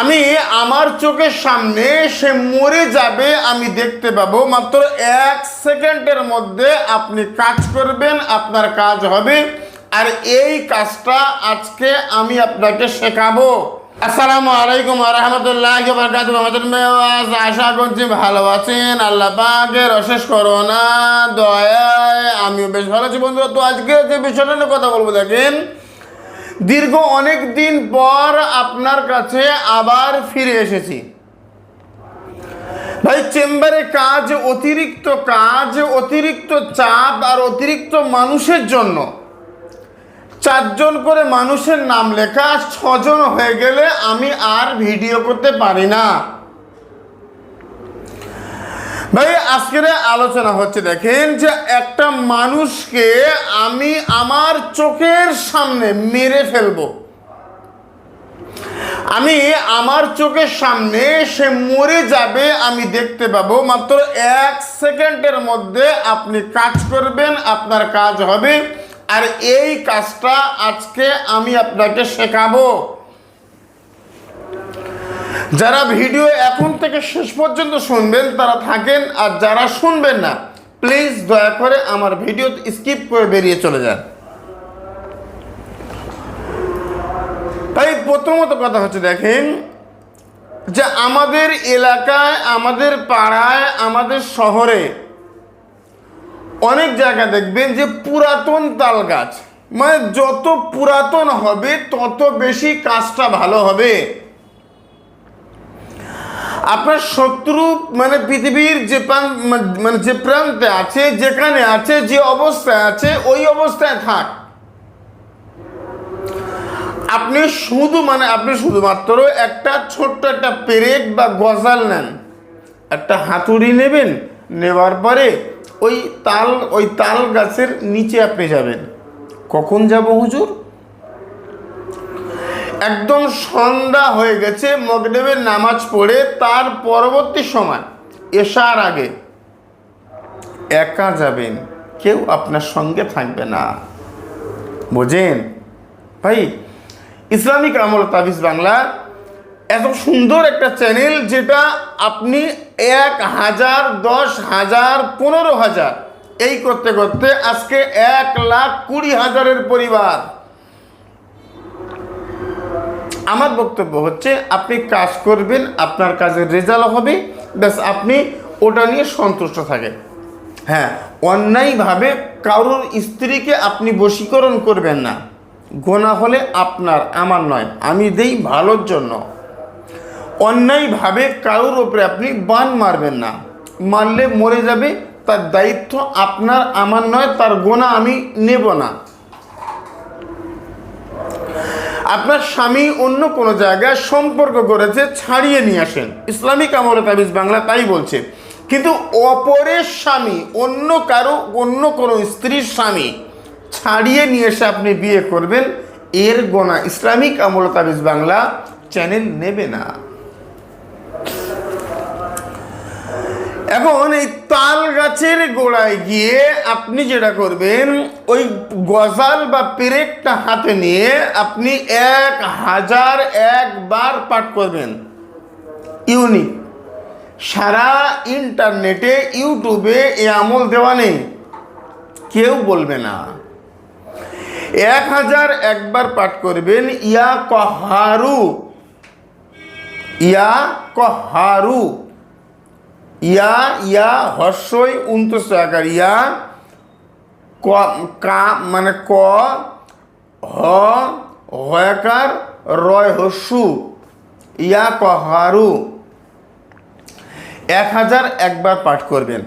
আমি আমার চোখের সামনে সে মরে যাবে, আমি দেখতে পাবো। মাত্র এক সেকেন্ডের মধ্যে আপনি কাজ করবেন, আপনার কাজ হবে। আর এই কাজটা আজকে আমি আপনাকে শেখাবো। আসসালামু আলাইকুম রহমতুল্লাহ আশা করছি ভালো আছেন। আল্লাহ পাকের অশেষ করোনা দয়ায়, আমিও বেশ ভালো আছি। বন্ধুরা, তো আজকে যে বিষয়টা নিয়ে কথা বলব, দেখেন দীর্ঘ অনেক দিন পর আপনার কাছে আবার ফিরে এসেছি। ভাই, চেম্বারে কাজ, অতিরিক্ত কাজ, অতিরিক্ত চাপ আর অতিরিক্ত মানুষের জন্য চারজন করে মানুষের নাম লেখা, ছজন হয়ে গেলে আমি আর ভিডিও করতে পারি না। ভাই, আজকের আলোচনা হচ্ছে, দেখেন যে একটা মানুষকে আমি আমার চোখের সামনে মেরে ফেলব। আমি আমার চোখের সামনে সে মরে যাবে, আমি দেখতে পাবো। মাত্র এক সেকেন্ডের মধ্যে আপনি কাজ করবেন, আপনার কাজ হবে। আর এই কাজটা আজকে আমি আপনাকে শেখাবো। যারা ভিডিও এখন থেকে শেষ পর্যন্ত শুনবেন, তারা থাকেন আর যারা শুনবেন না প্লিজ দয়া করে আমার ভিডিও স্কিপ করে বেরিয়ে চলে যান। তাই প্রথমত কথা হচ্ছে দেখেন যে আমাদের এলাকায়, আমাদের পাড়ায়, আমাদের শহরে অনেক জায়গা দেখবেন যে পুরাতন তাল গাছ। মানে যত পুরাতন হবে, তত বেশি কাজটা ভালো হবে। আপনার শত্রু মানে পৃথিবীর যে মানে যে প্রান্তে আছে, যেখানে আছে, যে অবস্থায় আছে, ওই অবস্থায় থাক। আপনি শুধু মানে আপনি শুধুমাত্র একটা ছোট্ট একটা পেরেক বা গজাল নেন। একটা হাতুড়ি নেবেন, নেওয়ার পরে ওই তাল ওই তাল গাছের নিচে আপনি যাবেন। কখন যাব হুজুর? একদম সন্ধ্যা হয়ে গেছে মগদেবের নামাজ পড়ে, তার পরবর্তী সময় এসার আগে, একা যাবেন, কেউ আপনার সঙ্গে থাকবে না। বোঝেন? ভাই, ইসলামিক আমল তাবিজ বাংলা, এত সুন্দর একটা চ্যানেল যেটা আপনি এক হাজার, দশ হাজার, পনেরো হাজার, এই করতে করতে আজকে এক লাখ কুড়ি হাজারের পরিবার। আমার বক্তব্য হচ্ছে, আপনি কাজ করবেন, আপনার কাজের রেজাল্ট হবে, ব্যাস আপনি ওটা নিয়ে সন্তুষ্ট থাকেন। হ্যাঁ অন্যায়ভাবে কারোর স্ত্রীকে আপনি বশীকরণ করবেন না। গোনা হলে আপনার, আমার নয়, আমি দেই ভালোর জন্য। অন্যায়ভাবে কারোর ওপরে আপনি বান মারবেন না। মারলে মরে যাবে, তার দায়িত্ব আপনার, আমার নয়, তার গোনা আমি নেব না। আপনার স্বামী অন্য কোনো জায়গায় সম্পর্ক করেছে, ছাড়িয়ে নিয়ে আসেন। ইসলামিক আমলে তাবিজ বাংলা তাই বলছে। কিন্তু অপরের স্বামী, অন্য কারও, অন্য কোনো স্ত্রীর স্বামী ছাড়িয়ে নিয়ে এসে আপনি বিয়ে করবেন, এর গোনা। ইসলামিক আমল তাবিজ বাংলা চ্যানেল নেবে না। এখন এই তাল গাছের গোড়ায় গিয়ে আপনি যেটা করবেন, ওই গজাল বা পেরেকটা হাতে নিয়ে আপনি এক হাজার একবার পাঠ করবেন। ইউনিক। সারা ইন্টারনেটে, ইউটিউবে এ আমল দেওয়া নেই। কেউ বলবে না। এক হাজার একবার পাঠ করবেন, ইয়া কহারু। ইয়া কহারু। ইয়া ইয়া, হর্ষই উনত্রিশ আকার ইয়া, ক, কা মানে ক, হ হয়াকার রয় হস্যু। ইয়া কহারু এক হাজার একবার পাঠ করবেন।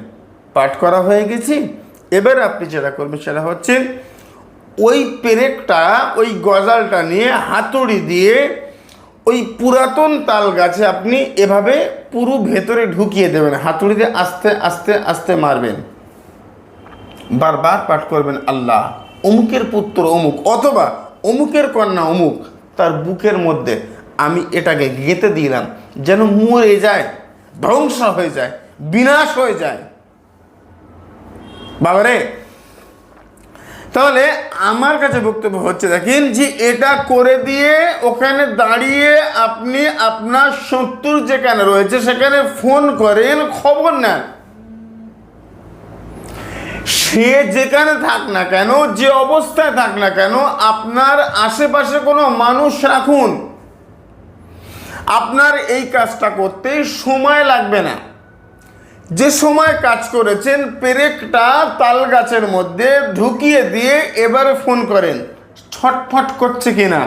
পাঠ করা হয়ে গেছি। এবার আপনি যেটা করবেন সেটা হচ্ছে, ওই পেরেকটা, ওই গজালটা নিয়ে হাতুড়ি দিয়ে ওই পুরাতন তাল গাছে আপনি এভাবে পুরো ভেতরে ঢুকিয়ে দেবেন, হাতুড়িতে আস্তে আস্তে আস্তে মারবেন। বারবার পাঠ করবেন, আল্লাহ, অমুকের পুত্র অমুক, অথবা অমুকের কন্যা অমুক, তার বুকের মধ্যে আমি এটাকে গেঁথে দিলাম, যেন মরে যায়, ধ্বংস হয়ে যায়, বিনাশ হয়ে যায়। বাবারে তাহলে আমার কাছে বক্তব্য হচ্ছে, দেখেন যে এটা করে দিয়ে ওখানে দাঁড়িয়ে আপনি আপনার শত্রুর যেখানে রয়েছে সেখানে ফোন করেন, খবর নেন। সে যেখানে থাক না কেন, যে অবস্থায় থাক না কেন, আপনার আশেপাশে কোনো মানুষ রাখুন। আপনার এই কাজটা করতে সময় লাগবে না। যে সময় কাজ করেছেন, পেরেকটা তাল গাছের মধ্যে ঢুকিয়ে দিয়ে এবারে ফোন করেন। ছটফট করছে কিনা?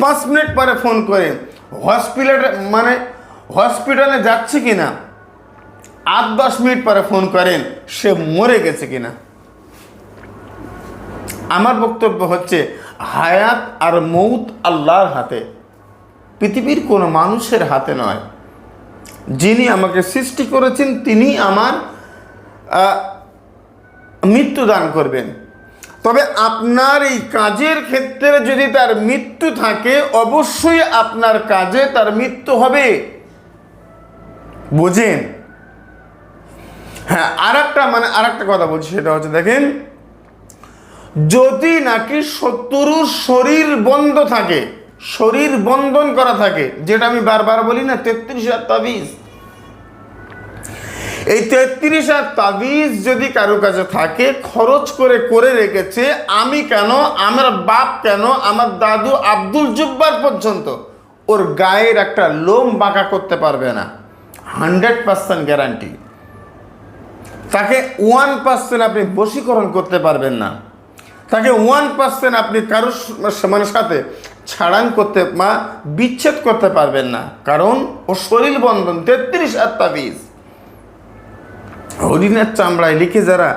পাঁচ মিনিট পরে ফোন করেন। হসপিটালে মানে হসপিটালে যাচ্ছে কিনা? আট, দশ মিনিট পরে ফোন করেন, সে মরে গেছে কিনা? আমার বক্তব্য হচ্ছে, হায়াত আর মৌত আল্লাহর হাতে। পৃথিবীর কোনো মানুষের হাতে নয়। যিনি আমাকে সৃষ্টি করেছেন, তিনি আমার মৃত্যু দান করবেন। তবে আপনার এই কাজের ক্ষেত্রে যদি তার মৃত্যু থাকে, অবশ্যই আপনার কাজে তার মৃত্যু হবে। বোঝেন? হ্যাঁ আর একটা মানে আর একটা কথা বলছি, সেটা হচ্ছে দেখেন, যদি নাকি শত্রুর শরীর বন্ধ থাকে শরীর বন্ধন করা থাকে, যেটা আমি বারবার বলি না, তেত্রিশ হাজার তাবিজ। এই তেত্রিশ হাজার তাবিজ যদি কারও কাছে থাকে, খরচ করে করে রেখেছে, আমি কেন, আমার বাপ কেন, আমার দাদু আব্দুল জুব্বার পর্যন্ত, ওর গায়ের একটা লোম বাঁকা করতে পারবে না। Hundred percent guarantee. তাকে ওয়ান পার্সেন্ট আপনি বশীকরণ করতে পারবেন না। তাকে ওয়ান পার্সেন্ট আপনি কারোর মানে সাথে ছাড়ান করতে বা বিচ্ছেদ করতে পারবেন না। কারণ ও শরীর বন্ধন, তেত্রিশ আত্মাবিজ হরিণের চামড়ায় লিখে যারা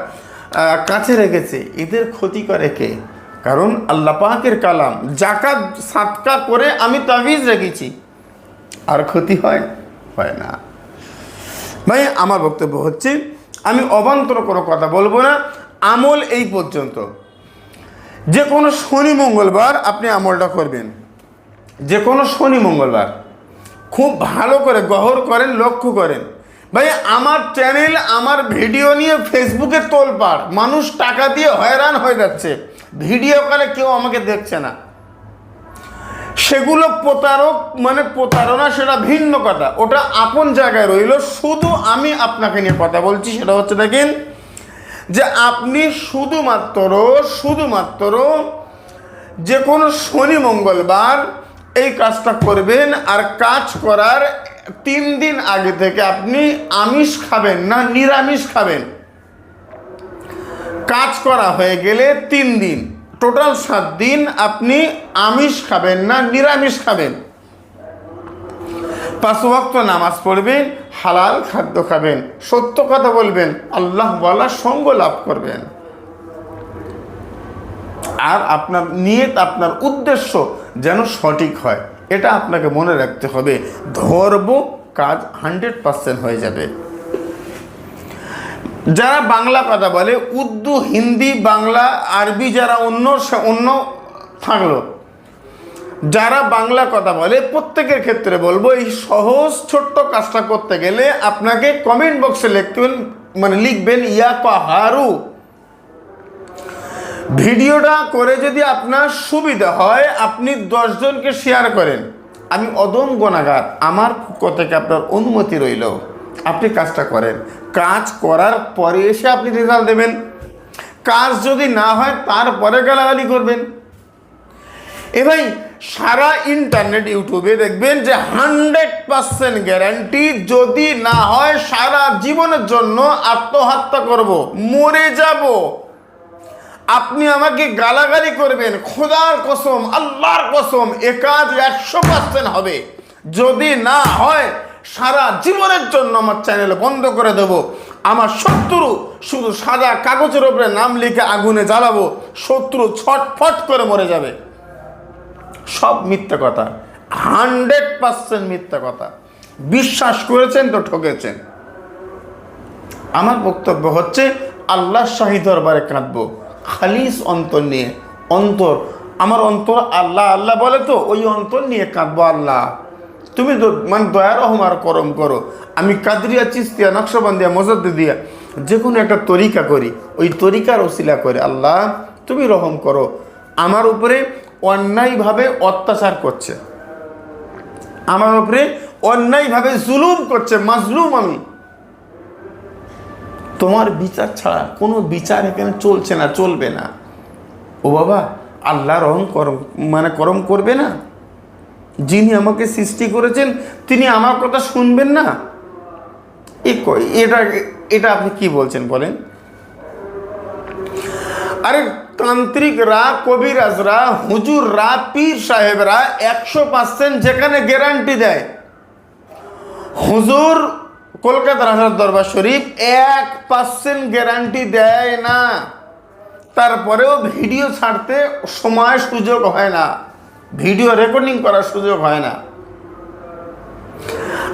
কাছে রেখেছে, এদের ক্ষতি করে কে? কারণ আল্লাহ পাকের কালাম, জাকাত সাতকা করে আমি তাবিজ রেখেছি। আর ক্ষতি হয় হয় না। ভাই, আমার বক্তব্য হচ্ছে, আমি অবান্তর কোনো কথা বলব না, আমল এই পর্যন্ত। যে কোনো শনি, মঙ্গলবার আপনি আমলটা করবেন। যে কোনো শনি, মঙ্গলবার। খুব ভালো করে গহর করেন, লক্ষ্য করেন। ভাই, আমার চ্যানেল, আমার ভিডিও নিয়ে ফেসবুকে তোলপাড়। মানুষ টাকা দিয়ে হয়রান হয়ে যাচ্ছে। ভিডিও কলে কেউ আমাকে দেখছে না। সেগুলো প্রতারক মানে প্রতারণা, সেটা ভিন্ন কথা। ওটা আপন জায়গায় রইল। শুধু আমি আপনাকে নিয়ে কথা বলছি, সেটা হচ্ছে দেখেন যে আপনি শুধুমাত্র শুধুমাত্র যে কোনো শনি মঙ্গলবার এই কাজটা করবেন আর কাজ করার তিন দিন আগে থেকে আপনি আমিষ খাবেন না, নিরামিষ খাবেন। কাজ করা হয়ে গেলে তিন দিন, টোটাল সাত দিন আপনি আমিষ খাবেন না, নিরামিষ খাবেন। পাঁচ ওয়াক্ত নামাজ পড়বেন, হালাল খাদ্য খাবেন, সত্য কথা বলবেন, আল্লাহ বলার সঙ্গ লাভ করবেন। আর আপনার নিয়ত, আপনার উদ্দেশ্য যেন সঠিক হয়, এটা আপনাকে মনে রাখতে হবে। ধর্ম কাজ হান্ড্রেড পার্সেন্ট হয়ে যাবে। যারা বাংলা কথা বলে, উর্দু, হিন্দি, বাংলা, আরবি, যারা অন্য অন্য থাকল যারা বাংলা কথা বলে, প্রত্যেকের ক্ষেত্রে বলব, এই সহজ ছোট্ট কাজটা করতে গেলে আপনাকে কমেন্ট বক্সে লিখবেন মানে লিখবেন, ইয়া পাহারু ভিডিওটা করে যদি আপনার সুবিধা হয়, আপনি দশজনকে শেয়ার করেন। আমি অদম গোনাগার, আমার পক্ষ থেকে আপনার অনুমতি রইল। আপনি কাজটা করেন। কাজ করার পরে এসে আপনি রেজাল্ট দেবেন। কাজ যদি না হয়, তারপরে গালাগালি করবেন। এ ভাই সারা ইন্টারনেট ইউটিউবে দেখবেন যে হান্ড্রেড পার্সেন্ট গ্যারান্টি যদি না হয় সারা জীবনের জন্য আত্মহত্যা করব, মরে যাব। আপনি আমাকে গালাগালি করবেন, খোদার কসম, আল্লাহর কসম, এ কাজ একশো পার্সেন্ট হবে। যদি না হয়, সারা জীবনের জন্য আমার চ্যানেল বন্ধ করে দেব। আমার শত্রু শুধু সাদা কাগজের ওপরে নাম লিখে আগুনে জ্বালাবো, শত্রু ছটফট করে মরে যাবে। সব মিথ্যা কথা। হান্ড্রেড পার্সেন্ট মিথ্যা কথা। বিশ্বাস করেছেন তো ঠকেছেন। আমার বক্তব্য হচ্ছে আল্লাহ শাহী দরবারে কাঁদবো। খালিস অন্তর নিয়ে, অন্তর। আমার অন্তর আল্লাহ আল্লাহ বলে তো, ওই অন্তর নিয়ে কাঁদবো আল্লাহ। তুমি মানে দয়া রহমার করম করো। আমি কাদরিয়া, চিস্তিয়া, নকশবন্দিয়া দিয়া যে কোনো একটা তরিকা করি। ওই তরিকার ওসিলা করে আল্লাহ, তুমি রহম করো। আমার উপরে অন্যায়ভাবে অত্যাচার করছে। আমার উপরে অন্যায়ভাবে জুলুম করছে, মাজলুম আমি। তোমার বিচার ছাড়া কোনো বিচার এখানে চলছে না, চলবে না। ও বাবা আল্লাহ রহম করম মানে করম করবে না? যিনি আমাকে সৃষ্টি করেছেন, তিনি আমার কথা শুনবেন না? এ এটা এটা আপনি কি বলছেন বলেন? আরে তান্ত্রিকরা কবিরাজরা হুজুররা পীর সাহেবরা একশো পার্সেন্ট যেখানে গ্যারান্টি দেয়। হুজুর কলকাতার হাজার দরবার শরীফ এক পার্সেন্ট গ্যারান্টি দেয় না। তারপরেও ভিডিও ছাড়তে সময় সুযোগ হয় না। ভিডিও রেকর্ডিং করার সুযোগ হয় না।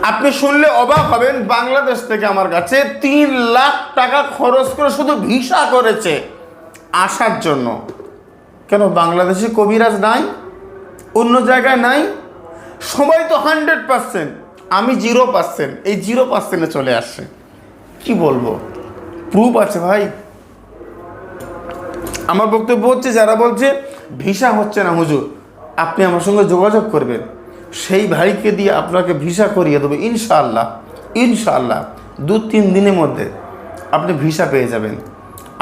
আপনি শুনলে অবাক হবেন, বাংলাদেশ থেকে আমার কাছে তিন লাখ টাকা খরচ করে শুধু ভিসা করেছে। আসার জন্য। কেন, বাংলাদেশে কবিরাজ নাই? অন্য জায়গায় নাই? সবাই তো হান্ড্রেড পার্সেন্ট, আমি জিরো পার্সেন্ট, এই জিরো পার্সেন্টে চলে আসছে। কি বলব? প্রুফ আছে ভাই। আমার বক্তব্য হচ্ছে, যারা বলছে, ভিসা হচ্ছে না হুজুর, আপনি আমার সঙ্গে যোগাযোগ করবেন। সেই ভাইকে দিয়ে আপনাকে ভিসা করিয়ে দেবো, ইনশাআল্লাহ ইনশাআল্লাহ দু তিন দিনের মধ্যে আপনি ভিসা পেয়ে যাবেন।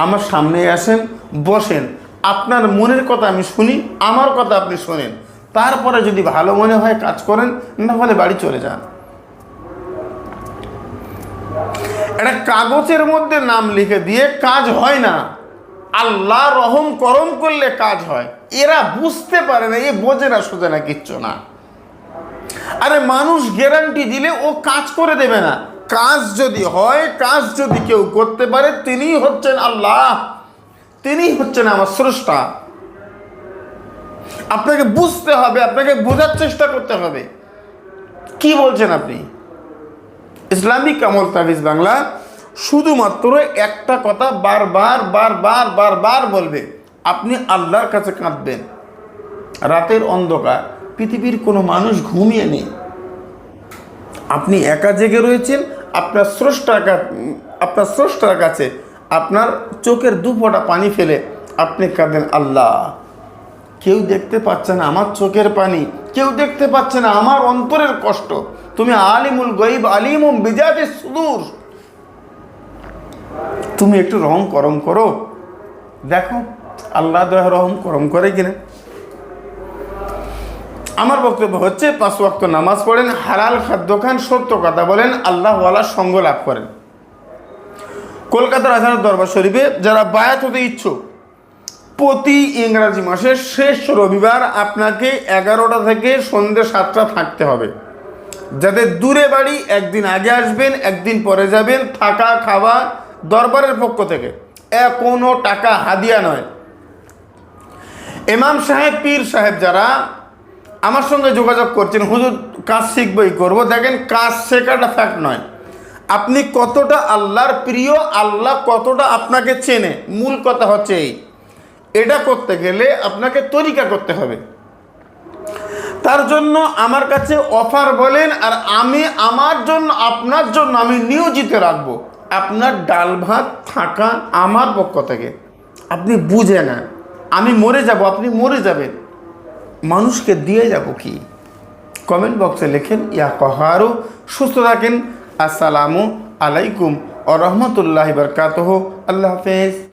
আমার সামনে আসেন, বসেন। আপনার মনের কথা আমি শুনি, আমার কথা আপনি শোনেন। তারপরে যদি ভালো মনে হয় কাজ করেন, না হলে বাড়ি চলে যান। একটা কাগজের মধ্যে নাম লিখে দিয়ে কাজ হয় না। আল্লাহ রহম করম করলে কাজ হয়। এরা বুঝতে পারে না, এ বোঝে না সোজে না, কিচ্ছু না। আরে মানুষ গ্যারান্টি দিলে ও কাজ করে দেবে না। কাজ যদি হয়, কাজ যদি কেউ করতে পারে, তিনিই হচ্ছেন আল্লাহ। তিনিই হচ্ছেন আমার স্রষ্টা। আপনাকে বুঝতে হবে, আপনাকে বোঝার চেষ্টা করতে হবে। কি বলছেন আপনি? ইসলামিক আমল তাবিজ বাংলা শুধুমাত্র একটা কথা বারবার বারবার বারবার বলবে, আপনি আল্লাহর কাছে কাঁদবেন। রাতের অন্ধকার, পৃথিবীর কোনো মানুষ ঘুমিয়ে নেই। আপনি একা জেগে রয়েছেন আপনার স্রষ্টার আপনার স্রষ্টার কাছে আপনার চোখের দু ফোঁটা পানি ফেলে আপনি কাঁদেন, আল্লাহ, কেউ দেখতে পাচ্ছে না আমার চোখের পানি, কেউ দেখতে পাচ্ছে না আমার অন্তরের কষ্ট। তুমি আলিমুল গরিব আলিম বিজাতে সুদূর। তুমি একটু রহম করম করো। দেখো, আল্লাহ দয়া রহম করম করে কিনা। আমার বক্তব্য হচ্ছে, পাঁচ ওয়াক্ত নামাজ পড়েন হারাল খাদ্য খান, সত্য কথা বলেন আল্লাহওয়ালার সঙ্গ লাভ করেন। কলকাতার আসার দরবার শরীফে যারা বায়াত হতে ইচ্ছুক, প্রতি ইংরাজি মাসের শেষ রবিবার আপনাকে এগারোটা থেকে সন্ধ্যে সাতটা থাকতে হবে। যাদের দূরে বাড়ি একদিন আগে আসবেন, একদিন পরে যাবেন, থাকা, খাওয়া দরবারের পক্ষ থেকে। এ কোনো টাকা হাদিয়া নয়। এমাম সাহেব, পীর সাহেব যারা আমার সঙ্গে যোগাযোগ করছেন, হুজুর, কাজ শিখবই করব। দেখেন, কাজ শেখাটা ফ্যাক্ট নয়। আপনি কতটা আল্লাহর প্রিয়, আল্লাহ কতটা আপনাকে চেনে? মূল কথা হচ্ছে এই। এটা করতে গেলে আপনাকে তরিকা করতে হবে। তার জন্য আমার কাছে অফার বলেন, আর আমি আমার জন্য, আপনার জন্য আমি নিয়োজিত রাখব। আপনার ডাল ভাত থাকা আমার পক্ষ থেকে। আপনি বুঝে না আমি মরে যাব, আপনি মরে যাবেন। মানুষকে দিয়ে যাব কি? কমেন্ট বক্সে লেখেন, ইয়া কহারও সুস্থ থাকেন, আসসালামু আলাইকুম ও রহমতুল্লাহ বরকাতহ। আল্লাহ হাফেজ।